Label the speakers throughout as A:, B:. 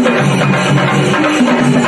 A: Thank you.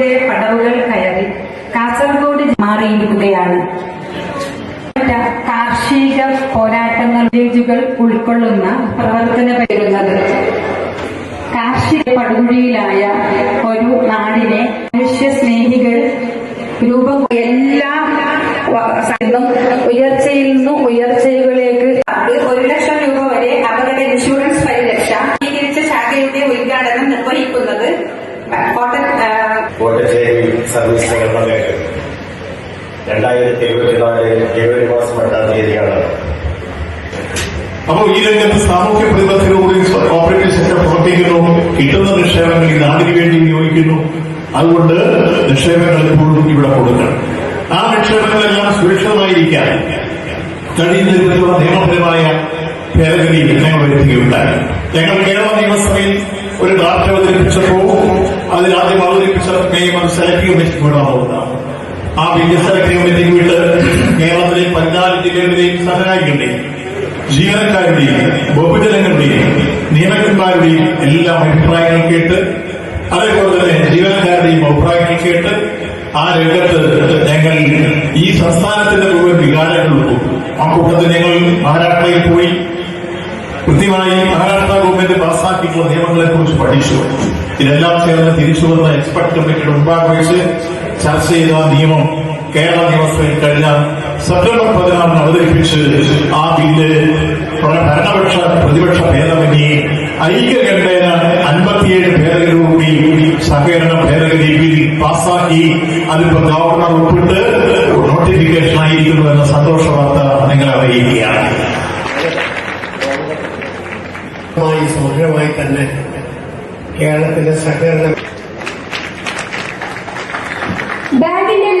B: മാറിയിരിക്കുകയാണ് കാർഷിക പോരാട്ടങ്ങൾ ഉൾക്കൊള്ളുന്ന പ്രവർത്തന വരുന്നത് കാർഷിക പടുകുഴിയിലായ ഒരു നാടിനെ മനുഷ്യ സ്നേഹികൾ രൂപം എല്ലാ ഉയർച്ചയിൽ നിന്നും ഉയർച്ചകളിലേക്ക് ഒരു ലക്ഷം രൂപ വരെ അവരുടെ ഇൻഷുറൻസ് പരിരക്ഷ സ്വീകരിച്ച ശാഖയുടെ ഉദ്ഘാടനം നിർവഹിക്കുന്നത് കോട്ടയം ആ,
C: കോട്ടച്ചേരി സർവീസ് രണ്ടായിരത്തി എഴുപത്തിനാല് ജനുവരി മാസം എട്ടാം തീയതിയാണ്.
D: അപ്പോൾ ഈ രംഗത്ത് സാമൂഹ്യ പ്രതിബദ്ധതയോടെ കോപ്പറേറ്റീവ് സെക്ടർ പ്രവർത്തിക്കുന്നു കിട്ടുന്ന നിക്ഷേപങ്ങൾ ഈ നാടിന് വേണ്ടി വിനിയോഗിക്കുന്നു. അതുകൊണ്ട് നിക്ഷേപങ്ങൾ എപ്പോഴും ഇവിടെ കൊടുക്കണം. ആ നിക്ഷേപങ്ങളെല്ലാം സുരക്ഷിതമായിരിക്കാൻ കഴിയുന്ന വിധത്തിലുള്ള നിയമപരമായ ഭേദഗതി ഞങ്ങൾ വരുത്തുകയുണ്ടായി. ഞങ്ങൾ കേരള നിയമസഭയിൽ ഒരു ഡ്രാഫ്റ്റ് അവതരിപ്പിച്ചപ്പോൾ അതിൽ ആദ്യം അവതരിപ്പിച്ച നിയമം സെലക്ട് കമ്മിറ്റിക്ക് വിടാവുന്നതാണ് ആ വികസന കമ്മിറ്റിക്ക് വിട്ട് കേരളത്തിലെ പതിനാല് ജില്ലകളുടെയും സഹായിക്കട്ടെ ജീവനക്കാരുടെയും ബഹുജനങ്ങളുടെയും നിയമജ്ഞന്മാരുടെയും എല്ലാ അഭിപ്രായങ്ങൾ കേട്ട് അതേപോലെ തന്നെ ജീവനക്കാരുടെയും അഭിപ്രായങ്ങൾ കേട്ട് ആ രംഗത്ത് ഞങ്ങൾ ഈ സംസ്ഥാനത്തിന്റെ മുഴുവൻ വികാരങ്ങളുള്ളൂ ആ കൂട്ടത്തിൽ ഞങ്ങൾ മഹാരാഷ്ട്രയിൽ പോയി കൃത്യമായി മഹാരാഷ്ട്ര ഗവൺമെന്റ് പാസ്സാക്കിയിട്ടുള്ള നിയമങ്ങളെ കുറിച്ച് പഠിച്ചു. ഇതെല്ലാം ചേർന്ന് തിരിച്ചു വന്ന എക്സ്പെർട്ട് കമ്മിറ്റിയുടെ മുമ്പാകെ വെച്ച് ചർച്ച ചെയ്ത നിയമം കേരള നിയമസഭയിൽ കഴിഞ്ഞ സെപ്റ്റംബർ പതിനാറിന് അവതരിപ്പിച്ച് ആ ബില്ല് ഭരണപക്ഷ പ്രതിപക്ഷ ഭേദമന്യേ ഐക്യകണ്ഠേന അൻപത്തിയേഴ് ഭേദഗതിയോടുകൂടി സഹകരണ ഭേദഗതി ബിൽ പാസ്സാക്കി. അതിപ്പോ ഗവർണർ ഉൾപ്പെട്ട് നോട്ടിഫിക്കേഷൻ ആയിരിക്കുന്നു എന്ന സന്തോഷ വാർത്ത നിങ്ങളെ അറിയിക്കുകയാണ്.
E: മായി സമഗ്രമായി തന്നെ കേരളത്തിന്റെ സഹകരണ back in the